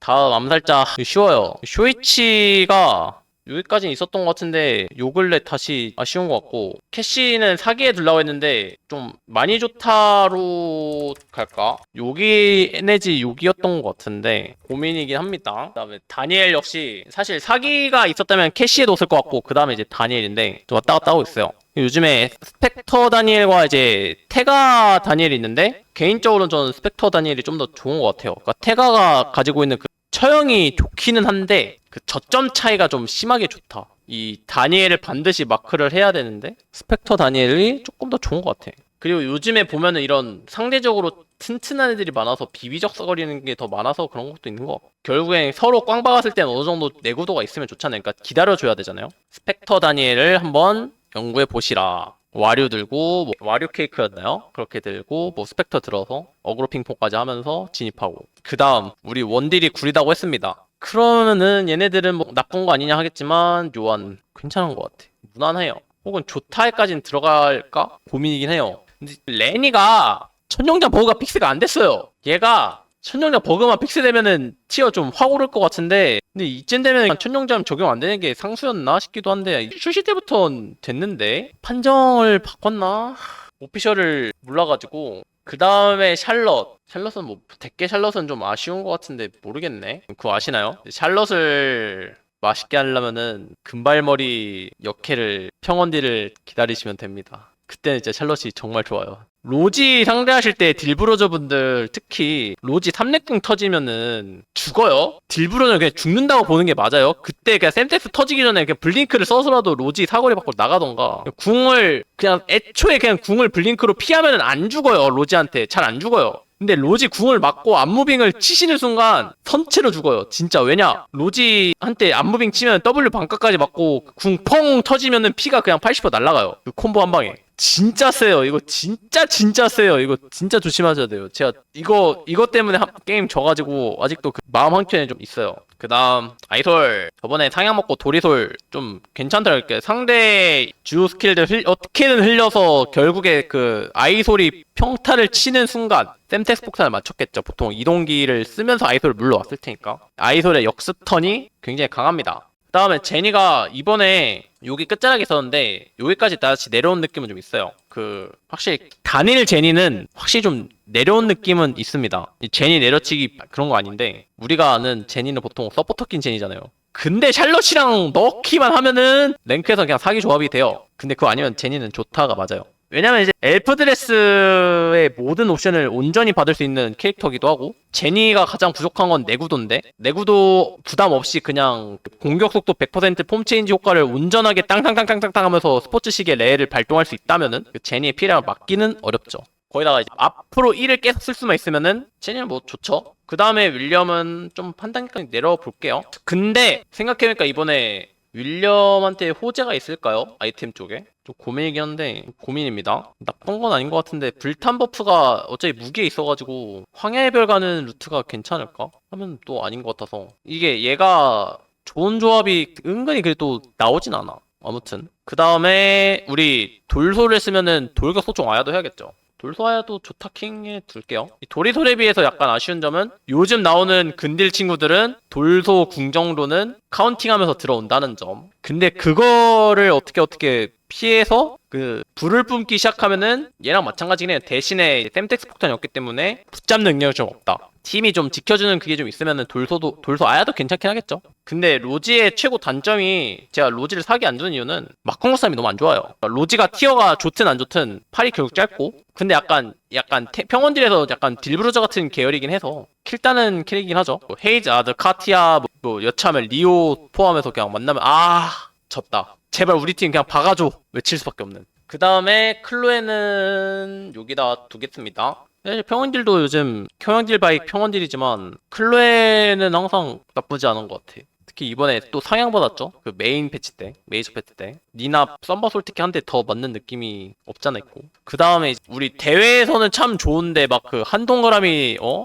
다음 암살자 쉬워요. 쇼이치가 여기까지는 있었던 것 같은데 요 근래 다시 아쉬운 것 같고 캐시는 사기에 둘라고 했는데 좀 많이 좋다로 갈까? 여기 에너지 여기였던 것 같은데 고민이긴 합니다. 그다음에 다니엘 역시 사실 사기가 있었다면 캐시에도 없을 것 같고 그 다음에 이제 다니엘인데 좀 왔다 갔다 하고 있어요. 요즘에 스펙터 다니엘과 이제 테가 다니엘이 있는데 개인적으로는 저는 스펙터 다니엘이 좀 더 좋은 것 같아요. 그러니까 테가가 가지고 있는 그 처형이 좋기는 한데 그 저점 차이가 좀 심하게 좋다. 이 다니엘을 반드시 마크를 해야 되는데 스펙터 다니엘이 조금 더 좋은 것 같아. 그리고 요즘에 보면은 이런 상대적으로 튼튼한 애들이 많아서 비비적거리는 게 더 많아서 그런 것도 있는 것 같고 결국엔 서로 꽝 박았을 때는 어느 정도 내구도가 있으면 좋잖아요. 그러니까 기다려줘야 되잖아요. 스펙터 다니엘을 한번 연구해 보시라. 와류 들고 뭐 와류 케이크였나요? 그렇게 들고 뭐 스펙터 들어서 어그로 핑퐁까지 하면서 진입하고 그 다음 우리 원딜이 구리다고 했습니다. 그러면은 얘네들은 뭐 나쁜 거 아니냐 하겠지만 요한 괜찮은 것 같아. 무난해요. 혹은 조타에까지는 들어갈까 고민이긴 해요. 근데 레니가 천룡장 버그가 픽스가 안 됐어요. 얘가 천룡장 버그만 픽스되면은 티어 좀 확 오를 것 같은데 근데 이쯤 되면 천룡장 적용 안 되는 게 상수였나 싶기도 한데 출시 때부터는 됐는데 판정을 바꿨나? 오피셜을 몰라가지고 그 다음에 샬럿 샬럿은 뭐 대게 샬럿은 좀 아쉬운 것 같은데 모르겠네 그거 아시나요? 샬럿을 맛있게 하려면은 금발머리 역해를 평원디를 기다리시면 됩니다 그때는 진짜 샬럿이 정말 좋아요 로지 상대하실 때 딜브로저 분들 특히 로지 3렙궁 터지면은 죽어요. 딜브로저 그냥 죽는다고 보는 게 맞아요. 그때 그냥 샘텍스 터지기 전에 그냥 블링크를 써서라도 로지 사거리 밖으로 나가던가 궁을 그냥 애초에 그냥 궁을 블링크로 피하면은 안 죽어요. 로지한테 잘 안 죽어요. 근데 로지 궁을 맞고 안무빙을 치시는 순간 선체로 죽어요. 진짜 왜냐? 로지 한테 안무빙 치면 W 반값까지 맞고 궁 펑 터지면은 피가 그냥 80% 날라가요. 그 콤보 한 방에. 진짜 세요. 이거 진짜 진짜 세요. 이거 진짜 조심하셔야 돼요. 제가 이거 이것 때문에 한- 게임 져가지고 아직도 그 마음 한켠에 좀 있어요. 그 다음 아이솔 저번에 상향 먹고 도리솔 좀 괜찮더라고요. 상대 주요 스킬들 흘- 어떻게든 흘려서 결국에 그 아이솔이 평타를 치는 순간 샘텍스 폭탄을 맞췄겠죠. 보통 이동기를 쓰면서 아이솔을 물러왔을 테니까 아이솔의 역습턴이 굉장히 강합니다. 그 다음에 제니가 이번에 여기 끝자락에 있었는데 여기까지 다시 내려온 느낌은 좀 있어요. 그 확실히 단일 제니는 확실히 좀 내려온 느낌은 있습니다. 이 제니 내려치기 그런 거 아닌데 우리가 아는 제니는 보통 서포터 낀 제니잖아요. 근데 샬럿이랑 넣기만 하면은 랭크에서 그냥 사기 조합이 돼요. 근데 그거 아니면 제니는 좋다가 맞아요. 왜냐면 이제 엘프 드레스의 모든 옵션을 온전히 받을 수 있는 캐릭터기도 하고 제니가 가장 부족한 건 내구도인데 내구도 부담 없이 그냥 공격 속도 100%폼 체인지 효과를 온전하게 땅땅땅땅땅 하면서 스포츠식의 레를 발동할 수 있다면은 그 제니의 피해량을 막기는 어렵죠. 거기다가 앞으로 1을 계속 쓸 수만 있으면은 제니는 뭐 좋죠. 그 다음에 윌리엄은 좀 판단까지 내려와 볼게요. 근데 생각해보니까 이번에 윌리엄한테 호재가 있을까요? 아이템 쪽에? 좀 고민이긴 한데 고민입니다. 나쁜 건 아닌 것 같은데 불탄 버프가 어차피 무기에 있어가지고 황야의 별 가는 루트가 괜찮을까? 하면 또 아닌 것 같아서 이게 얘가 좋은 조합이 은근히 그래도 나오진 않아. 아무튼 그 다음에 우리 돌소를 쓰면은 돌격 소총 아야도 해야겠죠. 돌소아야도 조타킹에 둘게요. 이 도리솔에 비해서 약간 아쉬운 점은 요즘 나오는 근딜 친구들은 돌소 궁정로는 카운팅하면서 들어온다는 점. 근데 그거를 어떻게 어떻게 피해서 그 불을 뿜기 시작하면은 얘랑 마찬가지긴 해요. 대신에 샘텍스 폭탄이 없기 때문에 붙잡는 능력이 좀 없다. 팀이 좀 지켜주는 그게 좀 있으면은 돌소도 돌소 아야도 괜찮긴 하겠죠. 근데 로지의 최고 단점이 제가 로지를 사기 안 두는 이유는 마콩 싸움이 너무 안 좋아요. 그러니까 로지가 티어가 좋든 안 좋든 팔이 결국 짧고 근데 약간 약간 태- 평원딜에서 약간 딜브루저 같은 계열이긴 해서 킬 따는 캐릭이긴 하죠. 뭐 헤이즈 아드 카티아 뭐, 뭐 여차하면 리오 포함해서 그냥 만나면 아 졌다. 제발 우리 팀 그냥 박아줘 외칠 수밖에 없는. 그 다음에 클로에는 여기다 두겠습니다. 사실 평원딜도 요즘 평원딜 바이 평원딜이지만 클로에는 항상 나쁘지 않은 것 같아. 특히 이번에 또 상향 받았죠. 그 메인 패치 때, 메이저 패치 때. 니나 썸바 솔직히 한대 더 맞는 느낌이 없잖아 있고. 그 다음에 우리 대회에서는 참 좋은데 막 그 한 동그람이 어?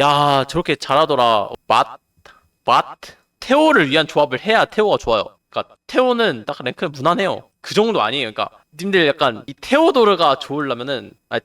야 저렇게 잘하더라. 어, 맛, 맛. 테오를 위한 조합을 해야 테오가 좋아요. 그러니까 테오는 딱 랭크는 무난해요. 그 정도 아니에요. 그러니까 님들 약간 이 테오도르가 좋으려면은 아,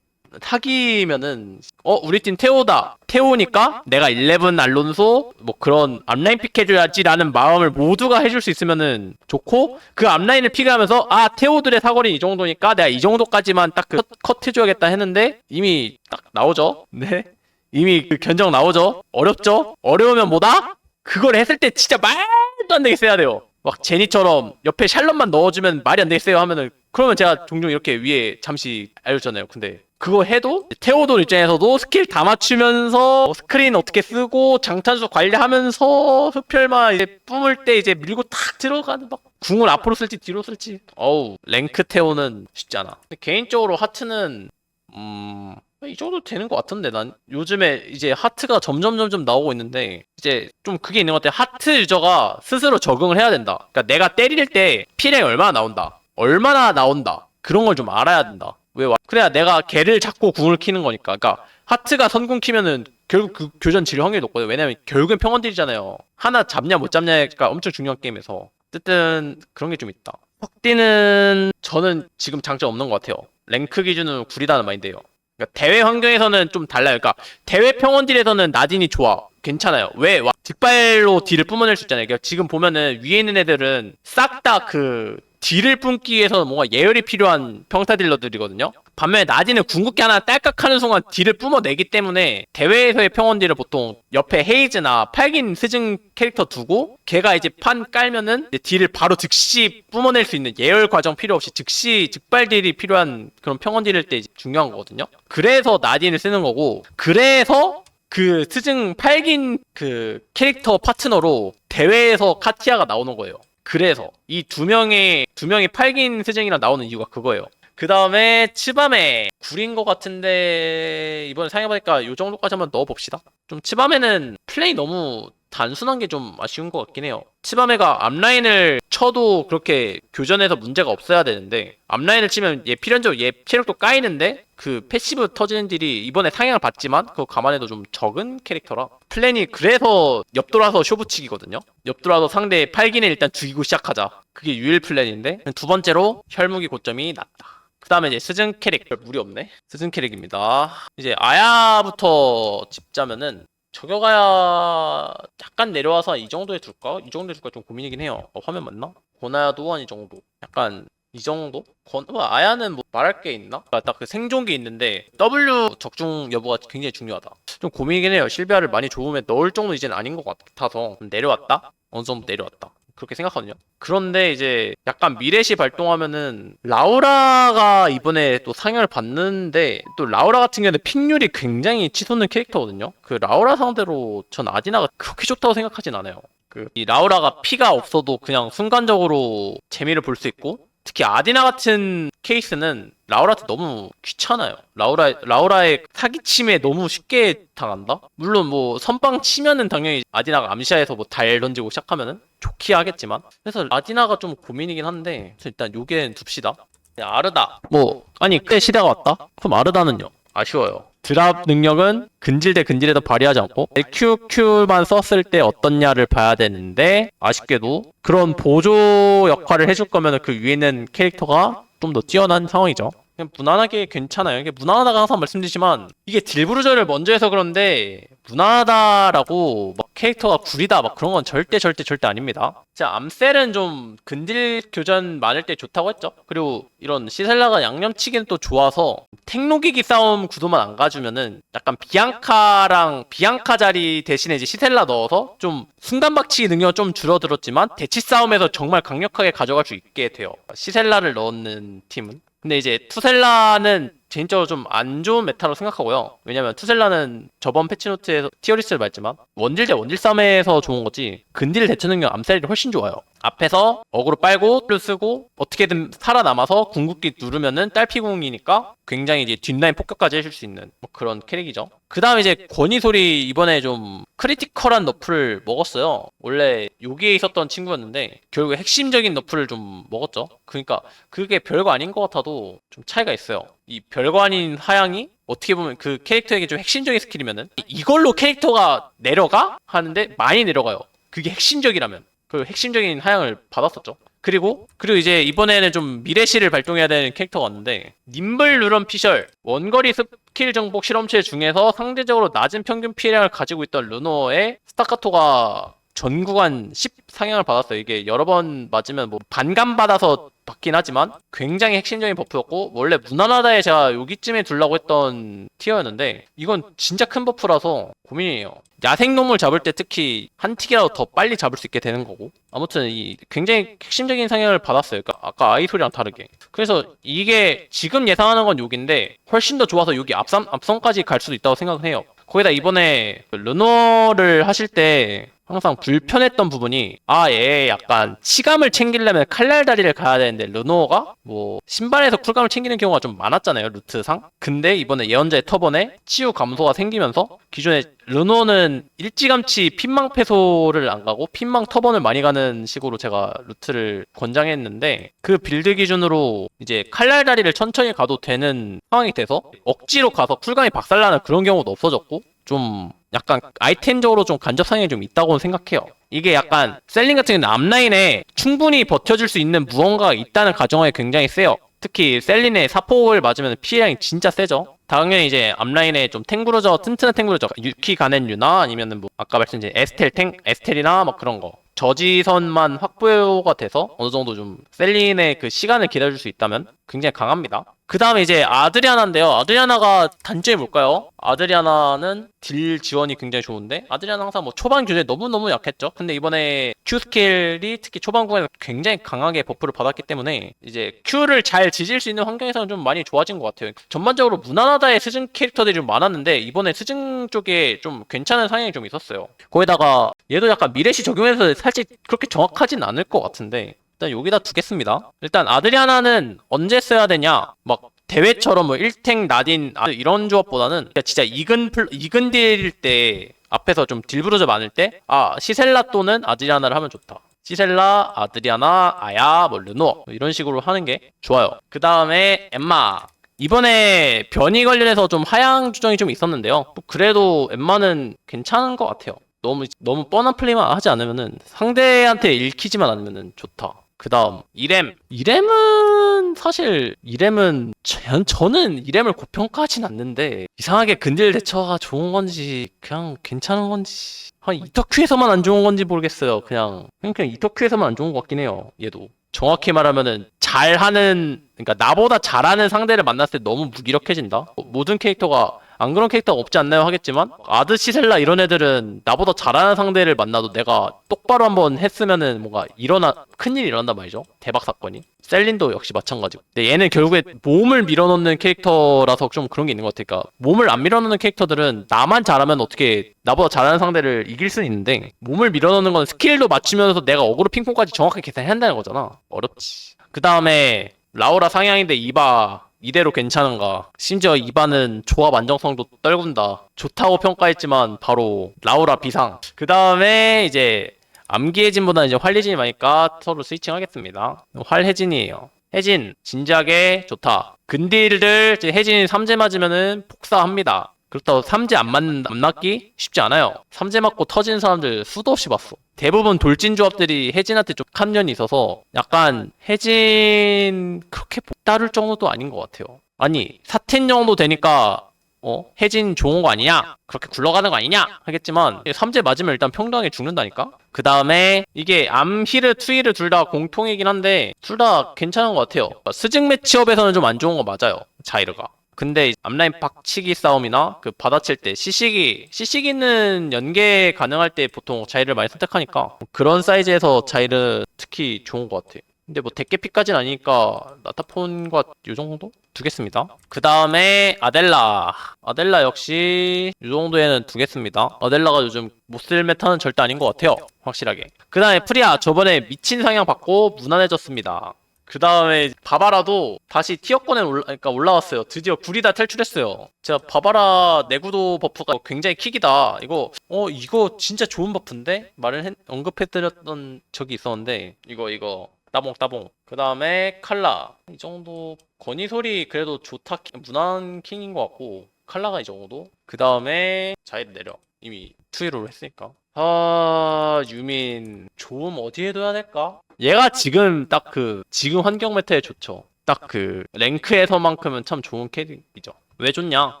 사기면은 어 우리 팀 태오다. 태오니까 내가 11 알론소 뭐 그런 앞라인 픽해줘야지라는 마음을 모두가 해줄 수 있으면은 좋고 그 앞라인을 픽하면서 아 태오들의 사거리 이 정도니까 내가 이 정도까지만 딱 그 컷 해줘야겠다 했는데 이미 딱 나오죠. 네. 이미 그 견적 나오죠. 어렵죠? 어려우면 뭐다? 그걸 했을 때 진짜 말도 안 되게 세야 돼요 막 제니처럼 옆에 샬럿만 넣어주면 말이 안 되겠어요 하면은 그러면 제가 종종 이렇게 위에 잠시 알려줬잖아요. 근데 그거 해도 테오돌 입장에서도 스킬 다 맞추면서 뭐 스크린 어떻게 쓰고 장탄수 관리하면서 흡혈마 이제 뿜을 때 이제 밀고 탁 들어가는 막 궁을 앞으로 쓸지 뒤로 쓸지 어우 랭크 테오는 쉽지 않아. 근데 개인적으로 하트는 음. 이 정도 되는 것 같은데 난 요즘에 이제 하트가 점점 점점 나오고 있는데 이제 좀 그게 있는 것 같아. 하트 유저가 스스로 적응을 해야 된다. 그러니까 내가 때릴 때 피량이 얼마나 나온다. 얼마나 나온다. 그런 걸 좀 알아야 된다. 왜 와? 그래야 내가 걔를 잡고 궁을 키는 거니까. 그러니까 하트가 선궁 키면은 결국 그 교전 질 확률이 높거든. 왜냐면 결국엔 평원딜이잖아요. 하나 잡냐 못 잡냐가 엄청 중요한 게임에서. 어쨌든 그런 게 좀 있다. 확디는 저는 지금 장점 없는 것 같아요. 랭크 기준으로 구리다는 마인드예요 그러니까 대회 환경에서는 좀 달라요. 그러니까 대회 평원 딜에서는 나딘이 좋아. 괜찮아요. 왜? 와, 뒷발로 딜을 뿜어낼 수 있잖아요. 그러니까 지금 보면은 위에 있는 애들은 싹 다 그 딜을 뿜기 위해서 뭔가 예열이 필요한 평타 딜러들이거든요. 반면에 나딘은 궁극기 하나 딸깍 하는 순간 딜을 뿜어내기 때문에 대회에서의 평원딜을 보통 옆에 헤이즈나 팔긴 스승 캐릭터 두고 걔가 이제 판 깔면은 이제 딜을 바로 즉시 뿜어낼 수 있는 예열 과정 필요 없이 즉시 즉발 딜이 필요한 그런 평원딜일 때 중요한 거거든요. 그래서 나딘을 쓰는 거고 그래서 그 스승 팔긴 그 캐릭터 파트너로 대회에서 카티아가 나오는 거예요. 그래서 이 두 명의 두 명이 팔긴 스승이랑 나오는 이유가 그거예요. 그 다음에 치밤에 구린 것 같은데 이번에 상해보니까 이 정도까지 한번 넣어봅시다. 좀 치밤에는 플레이 너무 단순한 게 좀 아쉬운 것 같긴 해요. 치밤에가 앞라인을 쳐도 그렇게 교전에서 문제가 없어야 되는데 앞라인을 치면 얘 필연적으로 얘 체력도 까이는데 그 패시브 터지는 딜이 이번에 상향을 받지만 그거 감안해도 좀 적은 캐릭터라 플랜이 그래서 옆돌아서 쇼부치기거든요. 옆돌아서 상대 팔기는 일단 죽이고 시작하자. 그게 유일 플랜인데 두 번째로 혈무기 고점이 낮다. 그 다음에 이제 스즌 캐릭 별 무리 없네 스즌 캐릭입니다 이제 아야부터 짚자면은 저격아야 약간 내려와서 이 정도에 둘까? 이 정도에 둘까 좀 고민이긴 해요 어, 화면 맞나? 고나야도 한이 정도 약간 이 정도? 건, 뭐 아야는 뭐 말할 게 있나? 딱 그 생존기 있는데 W 적중 여부가 굉장히 중요하다 좀 고민이긴 해요 실비아를 많이 좋으면 넣을 정도 이제는 아닌 것 같아서 내려왔다? 어느 정도 내려왔다 그렇게 생각하거든요. 그런데 이제 약간 미래시 발동하면은 라우라가 이번에 또 상향을 받는데 또 라우라 같은 경우는 픽률이 굉장히 치솟는 캐릭터거든요. 그 라우라 상대로 전 아디나가 그렇게 좋다고 생각하진 않아요. 그 이 라우라가 피가 없어도 그냥 순간적으로 재미를 볼 수 있고 특히 아디나 같은 케이스는 라우라한테 너무 귀찮아요. 라우라 라우라의 사기침에 너무 쉽게 당한다. 물론 뭐 선빵 치면은 당연히 아디나가 암시아에서 뭐 달 던지고 시작하면은 좋게 하겠지만 그래서 아디나가 좀 고민이긴 한데 일단 요게 둡시다. 네, 아르다 뭐 아니 그때 시대가 왔다. 그럼 아르다는요? 아쉬워요. 드랍 능력은 근질 대 근질에도 발휘하지 않고 LQQ만 썼을 때 어떻냐를 봐야 되는데 아쉽게도 그런 보조 역할을 해줄 거면 그 위에 있는 캐릭터가 좀 더 뛰어난 상황이죠. 그냥 무난하게 괜찮아요. 이게 무난하다고 항상 말씀드리지만 이게 딜브루저를 먼저 해서 그런데 무난하다라고 막 캐릭터가 구리다 막 그런 건 절대 절대 절대 아닙니다. 자 암셀은 좀 근딜 교전 많을 때 좋다고 했죠. 그리고 이런 시셀라가 양념치기는 또 좋아서 택로기기 싸움 구도만 안 가주면은 약간 비앙카랑 비앙카 자리 대신에 이제 시셀라 넣어서 좀 순간 박치기 능력은 좀 줄어들었지만 대치 싸움에서 정말 강력하게 가져갈 수 있게 돼요. 시셀라를 넣는 팀은. 근데 이제 투셀라는 개인적으로 좀 안 좋은 메타로 생각하고요. 왜냐면 투셀라는 저번 패치노트에서 티어리스를 말했지만 원딜 대 원딜 싸움에서 좋은 거지 근딜 대처 능력 암살이 훨씬 좋아요. 앞에서 어그로 빨고 를 쓰고 어떻게든 살아남아서 궁극기 누르면은 딸피궁이니까 굉장히 이제 뒷라인 폭격까지 해줄 수 있는 뭐 그런 캐릭이죠. 그 다음 이제 권위소리 이번에 좀 크리티컬한 너프를 먹었어요. 원래 여기에 있었던 친구였는데 결국에 핵심적인 너프를 좀 먹었죠. 그러니까 그게 별거 아닌 것 같아도 좀 차이가 있어요. 이 별거 아닌 하향이 어떻게 보면 그 캐릭터에게 좀 핵심적인 스킬이면은 이- 이걸로 캐릭터가 내려가 하는데 많이 내려가요. 그게 핵심적이라면 그 핵심적인 하향을 받았었죠. 그리고 그리고 이제 이번에는 좀 미래시를 발동해야 되는 캐릭터가 왔는데 님블 누런 피셜 원거리 스킬 정복 실험체 중에서 상대적으로 낮은 평균 피해량을 가지고 있던 르노의 스타카토가 전 구간 10 상향을 받았어요. 이게 여러 번 맞으면 뭐 반감 받아서 받긴 하지만 굉장히 핵심적인 버프였고 원래 무난하다에 제가 여기쯤에 두려고 했던 티어였는데 이건 진짜 큰 버프라서 고민이에요. 야생동물 잡을 때 특히 한 틱이라도 더 빨리 잡을 수 있게 되는 거고 아무튼 이 굉장히 핵심적인 상향을 받았어요. 그러니까 아까 아이소리랑 다르게. 그래서 이게 지금 예상하는 건 여기인데 훨씬 더 좋아서 여기 앞선 앞선까지 갈 수도 있다고 생각을 해요. 거기다 이번에 그 르노를 하실 때 항상 불편했던 부분이 아얘 약간 치감을 챙기려면 칼날 다리를 가야 되는데 르노가 뭐 신발에서 쿨감을 챙기는 경우가 좀 많았잖아요 루트상. 근데 이번에 예언자의 터번에 치유 감소가 생기면서 기존에 르노는 일찌감치 핀망 패소를 안 가고 핀망 터번을 많이 가는 식으로 제가 루트를 권장했는데 그 빌드 기준으로 이제 칼날 다리를 천천히 가도 되는 상황이 돼서 억지로 가서 쿨감이 박살나는 그런 경우도 없어졌고 좀 약간 아이템적으로 좀 간접 상향이 좀 있다고 생각해요. 이게 약간 셀링 같은 경우는 앞라인에 충분히 버텨줄 수 있는 무언가가 있다는 가정하에 굉장히 세요. 특히 셀린의 사폭을 맞으면 피해량이 진짜 세죠. 당연히 이제 앞라인에 좀 탱구르저 튼튼한 탱구르저 유키 가넨 유나 아니면은 뭐 아까 말씀드린 에스텔 탱 에스텔이나 막 그런 거 저지선만 확보가 돼서 어느 정도 좀 셀린의 그 시간을 기다릴 수 있다면 굉장히 강합니다. 그 다음에 이제 아드리아나인데요. 아드리아나가 단점이 뭘까요? 아드리아나는 딜 지원이 굉장히 좋은데 아드리아나 항상 뭐 초반 교전에 너무너무 약했죠. 근데 이번에 Q 스킬이 특히 초반 구간에서 굉장히 강하게 버프를 받았기 때문에 이제 Q를 잘 지질 수 있는 환경에서는 좀 많이 좋아진 것 같아요. 전반적으로 무난하다의 스승 캐릭터들이 좀 많았는데 이번에 스승 쪽에 좀 괜찮은 상향이 좀 있었어요. 거기다가 얘도 약간 미래시 적용해서 살짝 그렇게 정확하진 않을 것 같은데 일단 여기다 두겠습니다. 일단 아드리아나는 언제 써야 되냐? 막 대회처럼 뭐 1탱 나딘 아, 이런 조합보다는 그냥 진짜 이근 플 이근 딜일 때 앞에서 좀 딜브루저 많을 때 아 시셀라 또는 아드리아나를 하면 좋다. 시셀라, 아드리아나, 아야, 뭐 르노 뭐 이런 식으로 하는 게 좋아요. 그 다음에 엠마 이번에 변이 관련해서 좀 하향 조정이 좀 있었는데요. 뭐 그래도 엠마는 괜찮은 것 같아요. 너무 너무 뻔한 플레이만 하지 않으면은 상대한테 읽히지만 않으면은 좋다. 그 다음 이렘 이렘은 사실 이렘은 저- 저는 이렘을 고평가하진 않는데 이상하게 근딜 대처가 좋은 건지 그냥 괜찮은 건지 한 이터큐에서만 안 좋은 건지 모르겠어요. 그냥 그냥, 그냥 이터큐에서만 안 좋은 것 같긴 해요 얘도. 정확히 말하면은 잘하는 그러니까 나보다 잘하는 상대를 만났을 때 너무 무기력해진다? 뭐, 모든 캐릭터가 안 그런 캐릭터가 없지 않나요? 하겠지만 아드 시셀라 이런 애들은 나보다 잘하는 상대를 만나도 내가 똑바로 한번 했으면은 뭔가 일어나 큰일이 일어난단 말이죠. 대박 사건이. 셀린도 역시 마찬가지고. 근데 얘는 결국에 몸을 밀어넣는 캐릭터라서 좀 그런 게 있는 것 같아 그러니까 몸을 안 밀어넣는 캐릭터들은 나만 잘하면 어떻게 나보다 잘하는 상대를 이길 수는 있는데 몸을 밀어넣는 건 스킬도 맞추면서 내가 어그로 핑퐁까지 정확하게 계산해야 한다는 거잖아. 어렵지. 그 다음에 라우라 상향인데 이바 이대로 괜찮은가? 심지어 이바는 조합 안정성도 떨군다. 좋다고 평가했지만 바로 라우라 비상. 그 다음에 이제 암기해진보다 이제 활해진이 많으니까 서로 스위칭하겠습니다. 활해진이에요. 해진 진지하게 좋다. 근딜들 해진이 3제 맞으면은 폭사합니다. 그렇다고 3제 안 맞는 안 맞기 쉽지 않아요. 3제 맞고 터진 사람들 수도 없이 봤어. 대부분 돌진 조합들이 혜진한테 좀 한면이 있어서 약간 혜진 그렇게 따를 정도도 아닌 것 같아요. 아니 사텐 정도 되니까 어? 혜진 좋은 거 아니냐? 그렇게 굴러가는 거 아니냐? 하겠지만 3제 맞으면 일단 평등하게 죽는다니까? 그 다음에 이게 암히르 투히르 둘 다 공통이긴 한데 둘 다 괜찮은 것 같아요. 그러니까 스증 매치업에서는 좀 안 좋은 거 맞아요. 자이르가 근데 앞라인 박치기 싸움이나 그 받아칠 때 시시기 시시기는 연계 가능할 때 보통 자이를 많이 선택하니까 그런 사이즈에서 자이를 특히 좋은 것 같아. 근데 뭐 대깨피까지는 아니니까 나타폰과 요 정도 두겠습니다. 그 다음에 아델라. 아델라 역시 요 정도에는 두겠습니다. 아델라가 요즘 못 쓸 메타는 절대 아닌 것 같아요. 확실하게. 그 다음에 프리아 저번에 미친 상향 받고 무난해졌습니다. 그 다음에 바바라도 다시 티어권에 올라, 그러니까 올라왔어요. 드디어 구리다 탈출했어요. 제가 바바라 내구도 버프가 굉장히 킥이다. 이거 어 이거 진짜 좋은 버프인데 말을 했- 언급해드렸던 적이 있었는데 이거 이거 따봉 따봉. 그 다음에 칼라 이 정도 건이 소리 그래도 좋다 무난 킹인 것 같고 칼라가 이 정도. 그 다음에 자이를 내려 이미 투이로 했으니까. 아 유민 조음 어디에 둬야 될까? 얘가 지금 딱 그 지금 환경 메타에 좋죠. 딱 그 랭크에서만큼은 참 좋은 캐릭이죠. 왜 좋냐?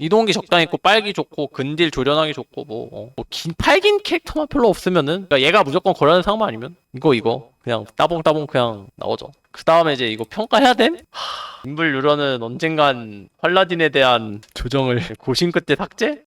이동기 적당히 있고 빨기 좋고 근딜 조련하기 좋고 뭐, 어. 뭐 긴, 팔긴 캐릭터만 별로 없으면은 그러니까 얘가 무조건 거래하는 상만 아니면 이거 이거 그냥 따봉따봉 그냥 나오죠. 그 다음에 이제 이거 평가해야 됨? 하, 인물 유러는 언젠간 팔라딘에 대한 조정을 고심 끝에 삭제?